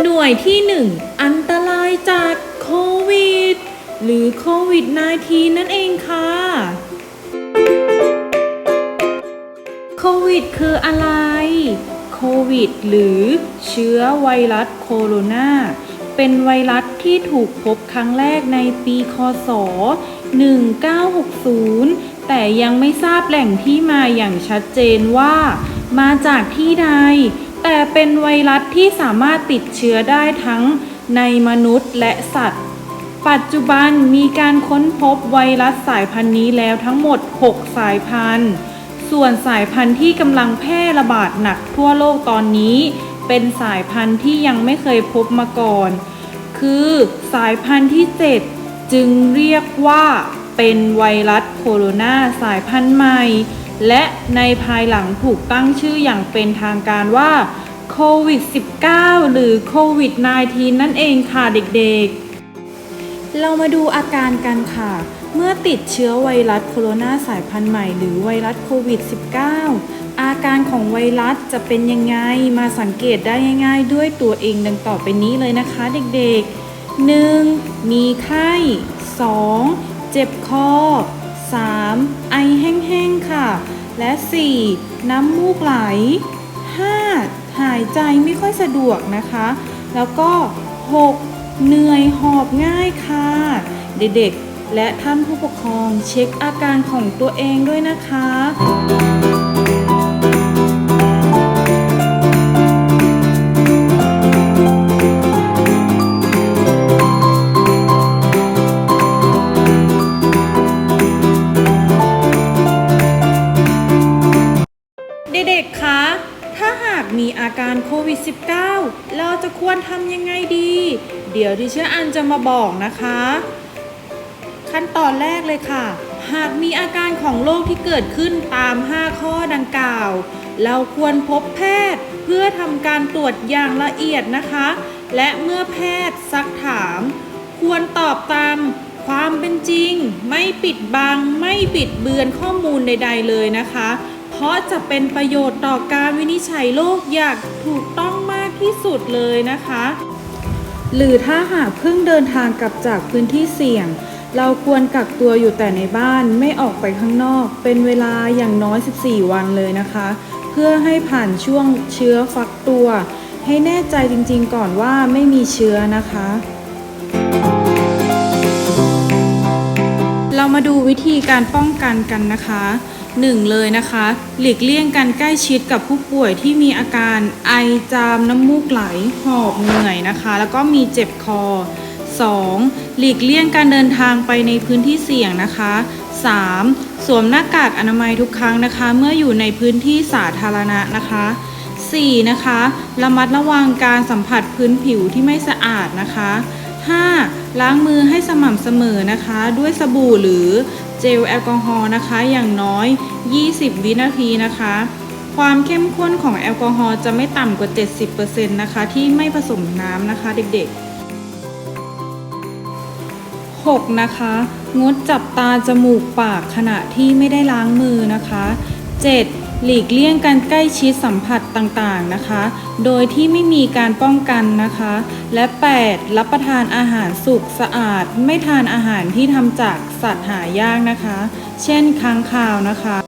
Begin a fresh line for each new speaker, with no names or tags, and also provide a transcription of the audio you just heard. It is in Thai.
หน่วยที่ 1 อันตรายจากโควิด หรือโควิด -19 นั่นเองค่ะ โควิด คืออะไร โควิด หรือเชื้อไวรัสโคโรนาเป็นไวรัสที่ถูกพบครั้งแรกในปีคศ 1960 แต่ยังไม่ทราบแหล่งที่มาอย่างชัดเจนว่า มาจากที่ใด แต่เป็นไวรัสที่สามารถติดเชื้อได้ทั้งในมนุษย์และสัตว์ ปัจจุบันมีการค้นพบไวรัสสายพันธุ์นี้แล้วทั้งหมด 6 สายพันธุ์ ส่วนสายพันธุ์ที่กำลังแพร่ระบาดหนักทั่วโลกตอนนี้ เป็นสายพันธุ์ที่ยังไม่เคยพบมาก่อน คือสายพันธุ์ที่ 7 จึงเรียกว่าเป็นไวรัสโคโรนาสายพันธุ์ใหม่ และในภายหลังถูกตั้งชื่ออย่างเป็นทางการว่าโควิด -19 หรือโควิด -19 นั่นเองค่ะเด็กๆ เรามาดูอาการกันค่ะ เมื่อติดเชื้อไวรัสโคโรนาสายพันธุ์ใหม่หรือไวรัสโควิด -19 อาการของไวรัสจะเป็นยังไง มาสังเกตได้ง่าย ๆ ด้วยตัวเองดังต่อไปนี้เลยนะคะเด็กๆ 1. มีไข้ 2. เจ็บคอ 3. ไอแห้งๆ ค่ะ และ 4. น้ำมูกไหล 5. หายใจไม่ค่อยสะดวกนะคะ แล้วก็ 6. เหนื่อยหอบง่ายค่ะ เด็กๆ และท่านผู้ปกครองเช็คอาการของตัวเองด้วยนะคะ เด็กๆ คะ ถ้าหากมีอาการโควิด -19 เราจะควรทำยังไงดี เดี๋ยวดิฉันอันจะมาบอกนะคะ ขั้นตอนแรกเลยค่ะ หากมีอาการของโรคที่เกิดขึ้นตาม 5 ข้อดังกล่าว เราควรพบแพทย์เพื่อทำการตรวจอย่างละเอียดนะคะ และเมื่อแพทย์ซักถาม ควรตอบตามความเป็นจริง ไม่ปิดบัง ไม่บิดเบือนข้อมูลใด ๆ เลยนะคะ ราะจะเป็นประโยชน์ต่อการวินิจฉัยโรคอย่างถูกต้องมากที่สุดเลยนะคะ หรือถ้าหากเพิ่งเดินทางกลับจากพื้นที่เสี่ยง เราควรกักตัวอยู่แต่ในบ้านไม่ออกไปข้างนอก เป็นเวลาอย่างน้อย 14 วันเลยนะคะ เพื่อให้ผ่านช่วงเชื้อฟักตัว ให้แน่ใจจริงๆก่อนว่าไม่มีเชื้อนะคะเรามาดูวิธีการป้องกันกันนะคะ หนึ่งเลยนะคะ หลีกเลี่ยงการใกล้ชิดกับผู้ป่วยที่มีอาการไอจามน้ำมูกไหลหอบเหนื่อยนะคะ แล้วก็มีเจ็บคอ 2. หลีกเลี่ยงการเดินทางไปในพื้นที่เสี่ยงนะคะ 3. สวมหน้ากากอนามัยทุกครั้งนะคะ เมื่ออยู่ในพื้นที่สาธารณะนะคะ 4. นะคะระมัดระวังการสัมผัสพื้นผิวที่ไม่สะอาดนะคะ 5. ล้างมือให้สม่ำเสมอนะคะ ด้วยสบู่หรือ เจลแอลกอฮอล์นะคะอย่างน้อย 20 วินาทีนะคะ ความเข้มข้นของแอลกอฮอล์จะไม่ต่ำกว่า 70%นะคะ ที่ไม่ผสมน้ำนะคะเด็กๆ 6. นะคะ งดจับตาจมูกปากขณะที่ไม่ได้ล้างมือนะคะ 7. หลีกเลี่ยงการใกล้ชิดสัมผัสต่างๆนะคะ โดยที่ไม่มีการป้องกันนะคะ และ 8. รับประทานอาหารสุกสะอาด ไม่ทานอาหารที่ทำจากสัตว์หายากนะคะ เช่นค้างคาวนะคะ